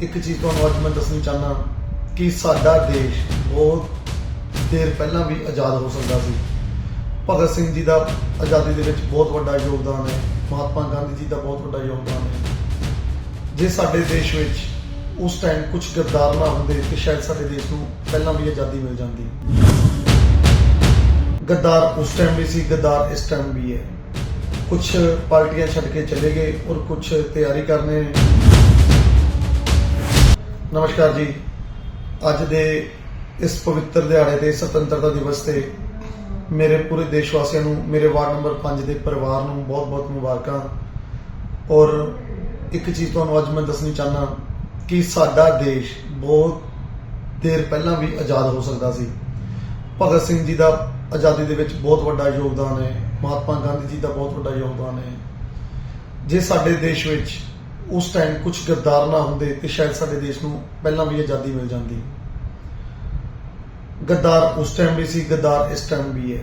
ਇੱਕ ਚੀਜ਼ ਤੁਹਾਨੂੰ ਅੱਜ ਮੈਂ ਦੱਸਣੀ ਚਾਹਨਾ ਕਿ ਸਾਡਾ ਦੇਸ਼ ਬਹੁਤ ਦੇਰ ਪਹਿਲਾਂ ਵੀ ਆਜ਼ਾਦ ਹੋ ਸਕਦਾ ਸੀ। ਭਗਤ ਸਿੰਘ ਜੀ ਦਾ ਆਜ਼ਾਦੀ ਦੇ ਵਿੱਚ ਬਹੁਤ ਵੱਡਾ ਯੋਗਦਾਨ ਹੈ, ਮਹਾਤਮਾ ਗਾਂਧੀ ਜੀ ਦਾ ਬਹੁਤ ਵੱਡਾ ਯੋਗਦਾਨ ਹੈ। ਜੇ ਸਾਡੇ ਦੇਸ਼ ਵਿੱਚ ਉਸ ਟਾਈਮ ਕੁਝ ਗੱਦਾਰ ਨਾ ਹੁੰਦੇ ਤੇ ਸ਼ਾਇਦ ਸਾਡੇ ਦੇਸ਼ ਨੂੰ ਪਹਿਲਾਂ ਵੀ ਆਜ਼ਾਦੀ ਮਿਲ ਜਾਂਦੀ। ਗੱਦਾਰ ਉਸ ਟਾਈਮ ਵੀ ਸੀ ਗੱਦਾਰ ਇਸ ਟਾਈਮ ਵੀ ਹੈ। ਕੁਝ ਪਾਰਟੀਆਂ ਛੱਡ ਕੇ ਚਲੇ ਗਏ ਔਰ ਕੁਝ ਤਿਆਰੀ ਕਰਨੇ ਨਮਸਕਾਰ ਜੀ। ਅੱਜ ਦੇ ਇਸ ਪਵਿੱਤਰ ਦਿਹਾੜੇ ਤੇ ਸੁਤੰਤਰਤਾ ਦਿਵਸ ਤੇ ਮੇਰੇ ਪੂਰੇ ਦੇਸ਼ ਵਾਸੀਆਂ ਨੂੰ, ਮੇਰੇ ਵਾਰਡ ਨੰਬਰ 5 ਦੇ ਪਰਿਵਾਰ ਨੂੰ ਬਹੁਤ-ਬਹੁਤ ਮੁਬਾਰਕਾਂ। ਔਰ ਇੱਕ ਚੀਜ਼ ਤੁਹਾਨੂੰ ਅੱਜ ਮੈਂ ਦੱਸਣੀ ਚਾਹਨਾ ਕਿ ਸਾਡਾ ਦੇਸ਼ ਬਹੁਤ ਦੇਰ ਪਹਿਲਾਂ ਵੀ ਆਜ਼ਾਦ ਹੋ ਸਕਦਾ ਸੀ। ਭਗਤ ਸਿੰਘ ਜੀ ਦਾ ਆਜ਼ਾਦੀ ਦੇ ਵਿੱਚ ਬਹੁਤ ਵੱਡਾ ਯੋਗਦਾਨ ਹੈ। ਮਹਾਤਮਾ ਗਾਂਧੀ ਜੀ ਦਾ ਬਹੁਤ ਵੱਡਾ ਯੋਗਦਾਨ ਹੈ। ਜੇ ਸਾਡੇ ਦੇਸ਼ ਵਿੱਚ ਉਸ ਟਾਈਮ ਕੁਝ ਗੱਦਾਰ ਨਾ ਹੁੰਦੇ ਤੇ ਸ਼ਾਇਦ ਸਾਡੇ ਦੇਸ਼ ਨੂੰ ਪਹਿਲਾਂ ਵੀ ਆਜ਼ਾਦੀ ਮਿਲ ਜਾਂਦੀ। ਗੱਦਾਰ ਉਸ ਟਾਈਮ ਵੀ ਸੀ ਗੱਦਾਰ ਇਸ ਟਾਈਮ ਵੀ ਹੈ।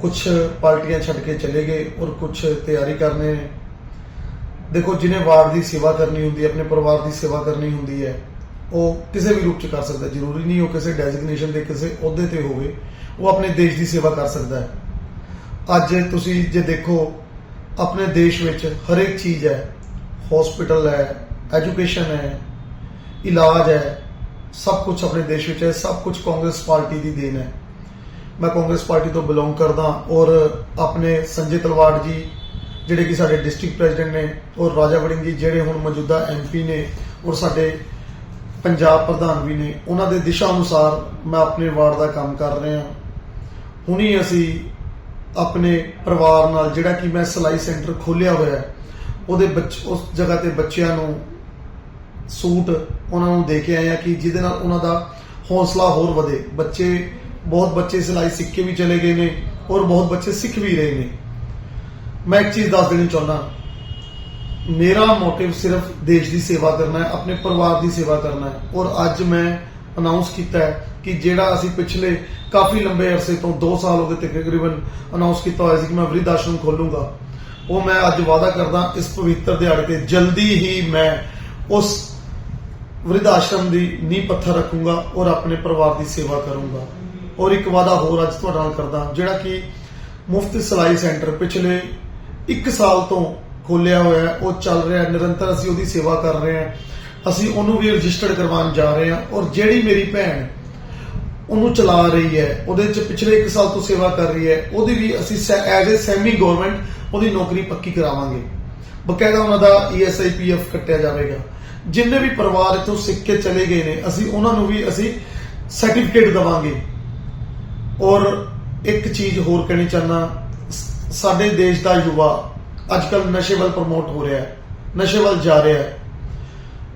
ਕੁਝ ਪਾਰਟੀਆਂ ਛੱਡ ਕੇ ਚਲੇ ਗਏ ਔਰ ਕੁਝ ਤਿਆਰੀ ਕਰਨੇ। ਦੇਖੋ ਜਿਹਨੇ ਵਾਰਡ ਦੀ ਸੇਵਾ ਕਰਨੀ ਹੁੰਦੀ ਹੈ, ਆਪਣੇ ਪਰਿਵਾਰ ਦੀ ਸੇਵਾ ਕਰਨੀ ਹੁੰਦੀ ਹੈ, ਉਹ ਕਿਸੇ ਵੀ ਰੂਪ ਚ ਕਰ ਸਕਦਾ ਜ਼ਰੂਰੀ ਨਹੀਂ ਉਹ ਕਿਸੇ ਡੈਜ਼ਿਗਨੇਸ਼ਨ ਦੇ ਕਿਸੇ ਅਹੁਦੇ ਤੇ ਹੋਵੇ, ਉਹ ਆਪਣੇ ਦੇਸ਼ ਦੀ ਸੇਵਾ ਕਰ ਸਕਦਾ ਹੈ। ਅੱਜ ਤੁਸੀਂ ਜੇ ਦੇਖੋ, ਆਪਣੇ ਦੇਸ਼ ਵਿੱਚ ਹਰ ਇੱਕ ਚੀਜ਼ ਹੈ। ਹਸਪੀਟਲ ਹੈ ਐਜੂਕੇਸ਼ਨ ਹੈ, ਇਲਾਜ ਹੈ, ਸਭ ਕੁਝ ਆਪਣੇ ਦੇਸ਼ ਵਿੱਚ ਹੈ, ਸਭ ਕੁਝ ਕਾਂਗਰਸ ਪਾਰਟੀ ਦੀ ਦੇਣ ਹੈ। ਮੈਂ ਕਾਂਗਰਸ ਪਾਰਟੀ ਤੋਂ ਬਿਲੋਂਗ ਕਰਦਾ ਔਰ ਆਪਣੇ ਸੰਜੇ ਤਲਵਾੜ ਜੀ, ਜਿਹੜੇ ਕਿ ਸਾਡੇ ਡਿਸਟ੍ਰਿਕਟ ਪ੍ਰੈਜ਼ੀਡੈਂਟ ਨੇ, ਔਰ ਰਾਜਾ ਵੜਿੰਗ ਜੀ, ਜਿਹੜੇ ਹੁਣ ਮੌਜੂਦਾ ਐਮਪੀ ਨੇ, ਔਰ ਸਾਡੇ ਪੰਜਾਬ ਪ੍ਰਧਾਨ ਵੀ ਨੇ, ਉਹਨਾਂ ਦੇ ਦਿਸ਼ਾ ਅਨੁਸਾਰ ਮੈਂ ਆਪਣੇ ਵਾਰਡ ਦਾ ਕੰਮ ਕਰ ਰਿਹਾ ਹੁਣੀ ਅਸੀਂ ਆਪਣੇ ਪਰਿਵਾਰ ਨਾਲ ਜਿਹੜਾ ਕਿ ਮੈਂ ਸਿਲਾਈ ਸੈਂਟਰ ਖੋਲਿਆ ਹੋਇਆ ਹੈ ਉਹਦੇ ਬੱਚ, ਉਸ ਜਗ੍ਹਾ ਤੇ ਬੱਚਿਆਂ ਨੂੰ ਸੂਟ ਉਹਨਾਂ ਨੂੰ ਦੇ ਕੇ ਆਏ ਆ ਕਿ ਜਿਹਦੇ ਨਾਲ ਉਹਨਾਂ ਦਾ ਹੌਸਲਾ ਹੋਰ ਵਧੇ। ਬੱਚੇ, ਬਹੁਤ ਬੱਚੇ ਸਿਲਾਈ ਸਿੱਖ ਕੇ ਵੀ ਚਲੇ ਗਏ ਨੇ ਔਰ ਬਹੁਤ ਬੱਚੇ ਸਿੱਖ ਵੀ ਰਹੇ ਨੇ। ਮੈਂ ਇੱਕ ਚੀਜ਼ ਦੱਸ ਦੇਣੀ ਚਾਹੁੰਦਾ। ਮੇਰਾ ਮੋਟਿਵ ਸਿਰਫ ਦੇਸ਼ ਦੀ ਸੇਵਾ ਕਰਨਾ ਹੈ, ਆਪਣੇ ਪਰਿਵਾਰ ਦੀ ਸੇਵਾ ਕਰਨਾ ਹੈ। ਔਰ ਅੱਜ ਮੈਂ ਅਨਾਉਂਸ ਕੀਤਾ ਹੈ ਕਿ ਜਿਹੜਾ ਅਸੀਂ ਪਿਛਲੇ ਕਾਫੀ ਲੰਬੇ ਅਰਸੇ ਤੋਂ 2 ਸਾਲ ਹੋ ਗਏ ਤਕਰੀਬਨ ਅਨਾਉਂਸ ਕੀਤਾ ਹੋਇਆ ਸੀ ਕਿ ਮੈਂ ਵ੍ਰਿਧ ਆਸ਼ਰਮ ਖੋਲੂੰਗਾ। ਉਹ ਮੈਂ ਅੱਜ ਵਾਅਦਾ ਕਰਦਾ ਇਸ ਪਵਿੱਤਰ ਦਿਹਾੜੇ ਤੇ ਜਲਦੀ ਹੀ ਮੈਂ ਉਸ ਵ੍ਰਿਧ ਆਸ਼ਰਮ ਦੀ ਨੀਂਹ ਪੱਥਰ ਰੱਖੂੰਗਾ ਔਰ ਆਪਣੇ ਪਰਿਵਾਰ ਦੀ ਸੇਵਾ ਕਰੂੰਗਾ। ਔਰ ਇੱਕ ਵਾਅਦਾ ਹੋਰ ਅੱਜ ਤੁਹਾਡੇ ਨਾਲ ਕਰਦਾ, ਜਿਹੜਾ ਕਿ ਮੁਫਤ ਸਿਲਾਈ ਸੈਂਟਰ ਪਿਛਲੇ 1 ਸਾਲ ਤੋਂ ਖੋਲਿਆ ਹੋਇਆ ਹੈ, ਉਹ ਚੱਲ ਰਿਹਾ ਹੈ। ਨਿਰੰਤਰ ਅਸੀਂ ਉਹਦੀ ਸੇਵਾ ਕਰ ਰਹੇ ਹਾਂ। ਅਸੀਂ ਉਹਨੂੰ ਵੀ ਰਜਿਸਟਰਡ ਕਰਵਾਉਣ ਜਾ ਰਹੇ ਹਾਂ ਔਰ ਜਿਹੜੀ ਮੇਰੀ ਭੈਣ ਉਹਨੂੰ ਚਲਾ ਰਹੀ ਹੈ, ਉਹਦੇ ਚ ਪਿਛਲੇ 1 ਸਾਲ ਤੋਂ ਸੇਵਾ ਕਰ ਰਹੀ ਹੈ, ਉਹਦੀ ਵੀ ਅਸੀਂ ਐਜ਼ ਅ ਸੈਮੀ ਗਵਰਨਮੈਂਟ ਉਹਦੀ ਨੌਕਰੀ ਪੱਕੀ ਕਰਾਵਾਂਗੇ। ਬਕਾਇਦਾ ਉਹਨਾਂ ਦਾ E ਈਐਸਆਈ ਪੀਐਫ ਕੱਟਿਆ ਜਾਵੇਗਾ। ਜਿੰਨੇ ਵੀ ਪਰਿਵਾਰ ਇਥੋਂ ਸਿੱਖ ਕੇ ਚਲੇ ਗਏ ਨੇ, ਅਸੀਂ ਉਹਨਾਂ ਨੂੰ ਵੀ ਅਸੀਂ ਸਰਟੀਫਿਕੇਟ ਦਵਾਂਗੇ। ਔਰ ਇੱਕ ਚੀਜ਼ ਹੋਰ ਕਹਿਣੀ ਚਾਹਨਾ ਸਾਡੇ ਦੇਸ਼ ਦਾ ਯੁਵਾ ਅੱਜ ਕੱਲ ਨਸ਼ੇ ਵੱਲ ਪ੍ਰਮੋਟ ਹੋ ਰਿਹਾ ਹੈ। ਨਸ਼ੇ ਵੱਲ ਜਾ ਰਿਹਾ ਹੈ।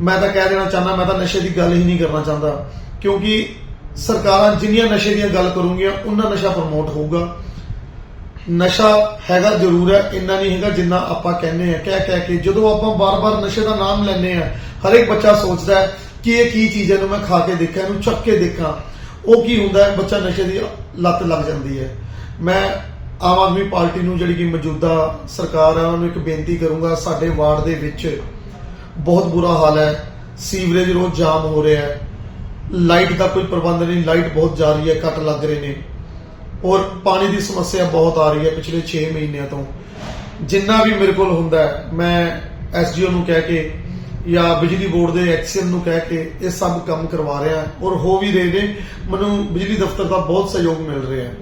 ਮੈਂ ਤਾਂ ਕਹਿ ਦੇਣਾ ਚਾਹੁੰਦਾ, ਮੈਂ ਤਾਂ ਨਸ਼ੇ ਦੀ ਗੱਲ ਹੀ ਨਹੀਂ ਕਰਨਾ ਚਾਹੁੰਦਾ। ਕਿਉਂਕਿ ਸਰਕਾਰਾਂ ਜਿੰਨੀਆਂ ਨਸ਼ੇ ਦੀਆਂ ਗੱਲ ਕਰੂੰਗੀਆਂ, ਉਹਨਾਂ ਨਸ਼ਾ ਪ੍ਰਮੋਟ ਹੋਊਗਾ। ਨਸ਼ਾ ਹੈਗਾ ਜ਼ਰੂਰ ਹੈ, ਇੰਨਾ ਨਹੀਂ ਹੈਗਾ ਜਿੰਨਾ ਆਪਾਂ ਕਹਿੰਦੇ ਆ ਕਹਿ ਕਹਿ ਕੇ ਜਦੋਂ ਆਪਾਂ ਬਾਰ-ਬਾਰ ਨਸ਼ੇ ਦਾ ਨਾਮ ਲੈਂਦੇ ਆ ਹਰ ਇੱਕ ਬੱਚਾ ਸੋਚਦਾ ਹੈ ਕਿ ਇਹ ਕੀ ਚੀਜ਼ ਹੈ ਇਹਨੂੰ ਮੈਂ ਖਾ ਕੇ ਦੇਖਾਂ, ਇਹਨੂੰ ਚੱਕ ਕੇ ਦੇਖਾਂ। ਉਹ ਕੀ ਹੁੰਦਾ ਹੈ? ਬੱਚਾ ਨਸ਼ੇ ਦੀ ਲੱਤ ਲੱਗ ਜਾਂਦੀ ਹੈ। ਮੈਂ ਆਮ ਆਦਮੀ ਪਾਰਟੀ ਨੂੰ ਜਿਹੜੀ ਕਿ ਮੌਜੂਦਾ ਸਰਕਾਰ ਹੈ, ਉਹਨੂੰ ਇੱਕ ਬੇਨਤੀ ਕਰੂੰਗਾ, ਸਾਡੇ ਵਾਰਡ ਦੇ ਵਿੱਚ ਬਹੁਤ ਬੁਰਾ ਹਾਲ ਹੈ। ਸੀਵਰੇਜ ਰੋਜ਼ ਜਾਮ ਹੋ ਰਿਹਾ ਹੈ। ਲਾਈਟ ਦਾ ਕੋਈ ਪ੍ਰਬੰਧ ਨਹੀਂ, ਲਾਈਟ ਬਹੁਤ ਜਾ ਰਹੀ ਹੈ, ਕੱਟ ਲੱਗ ਰਹੇ ਨੇ। ਔਰ ਪਾਣੀ ਦੀ ਸਮੱਸਿਆ ਬਹੁਤ ਆ ਰਹੀ ਹੈ ਪਿਛਲੇ 6 ਮਹੀਨਿਆਂ ਤੋਂ। ਜਿੰਨਾ ਵੀ ਮੇਰੇ ਕੋਲ ਹੁੰਦਾ ਮੈਂ ਐਸਡੀਓ ਨੂੰ ਕਹਿ ਕੇ ਜਾਂ ਬਿਜਲੀ ਬੋਰਡ ਦੇ ਐਕਸੀਅਨ ਨੂੰ ਕਹਿ ਕੇ ਇਹ ਸਭ ਕੰਮ ਕਰਵਾ ਰਿਹਾ ਔਰ ਹੋ ਵੀ ਰਹੇ ਨੇ। ਮੈਨੂੰ ਬਿਜਲੀ ਦਫ਼ਤਰ ਦਾ ਬਹੁਤ ਸਹਿਯੋਗ ਮਿਲ ਰਿਹਾ ਹੈ।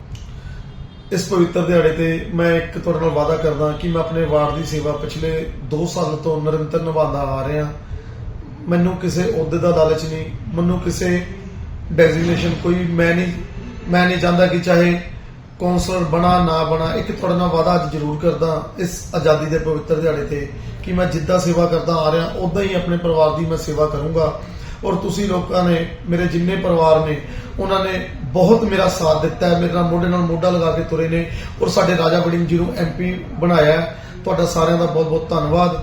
ਇਸ ਪਵਿੱਤਰ ਦਿਹਾੜੇ ਤੇ ਮੈਂ ਇੱਕ ਤੁਹਾਡੇ ਨਾਲ ਵਾਅਦਾ ਕਰਦਾ ਕਿ ਮੈਂ ਆਪਣੇ ਵਾਰਡ ਦੀ ਸੇਵਾ ਪਿਛਲੇ 2 ਸਾਲ ਤੋਂ ਨਿਰੰਤਰ ਨਿਭਾਉਂਦਾ ਆ ਰਿਹਾ ਮੈਨੂੰ ਕਿਸੇ ਅਹੁਦੇ ਦਾ ਲਾਲਚ ਨਹੀਂ, ਮੈਨੂੰ ਕਿਸੇ ਡੈਜ਼ਿਗਨੇਸ਼ਨ ਕੋਈ ਮੈਂ ਨਹੀਂ ਮੈਂ ਨਹੀਂ ਚਾਹੁੰਦਾ ਕਿ ਚਾਹੇ ਕੌਂਸਲਰ ਬਣਾ, ਨਾ ਬਣਾ, ਇੱਕ ਤੁਹਾਡੇ ਨਾਲ ਵਾਅਦਾ ਅੱਜ ਜ਼ਰੂਰ ਕਰਦਾ ਇਸ ਆਜ਼ਾਦੀ ਦੇ ਪਵਿੱਤਰ ਦਿਹਾੜੇ ਤੇ ਕਿ ਮੈਂ ਜਿੱਦਾਂ ਸੇਵਾ ਕਰਦਾ ਆ ਰਿਹਾ ਉਦਾਂ ਹੀ ਆਪਣੇ ਪਰਿਵਾਰ ਦੀ ਮੈਂ ਸੇਵਾ ਕਰੂੰਗਾ। ਔਰ ਤੁਸੀਂ ਲੋਕਾਂ ਨੇ, ਮੇਰੇ ਜਿੰਨੇ ਪਰਿਵਾਰ ਨੇ, ਉਹਨਾਂ ਨੇ ਬਹੁਤ ਮੇਰਾ ਸਾਥ ਦਿੱਤਾ ਹੈ, ਮੇਰੇ ਨਾਲ ਮੋਢੇ ਨਾਲ ਮੋਢਾ ਲਗਾ ਕੇ ਤੁਰੇ ਨੇ। ਔਰ ਸਾਡੇ ਰਾਜਾ ਵੜਿੰਗ ਜੀ ਨੂੰ ਐਮਪੀ ਬਣਾਇਆ ਤੁਹਾਡਾ ਸਾਰਿਆਂ ਦਾ ਬਹੁਤ ਬਹੁਤ ਧੰਨਵਾਦ।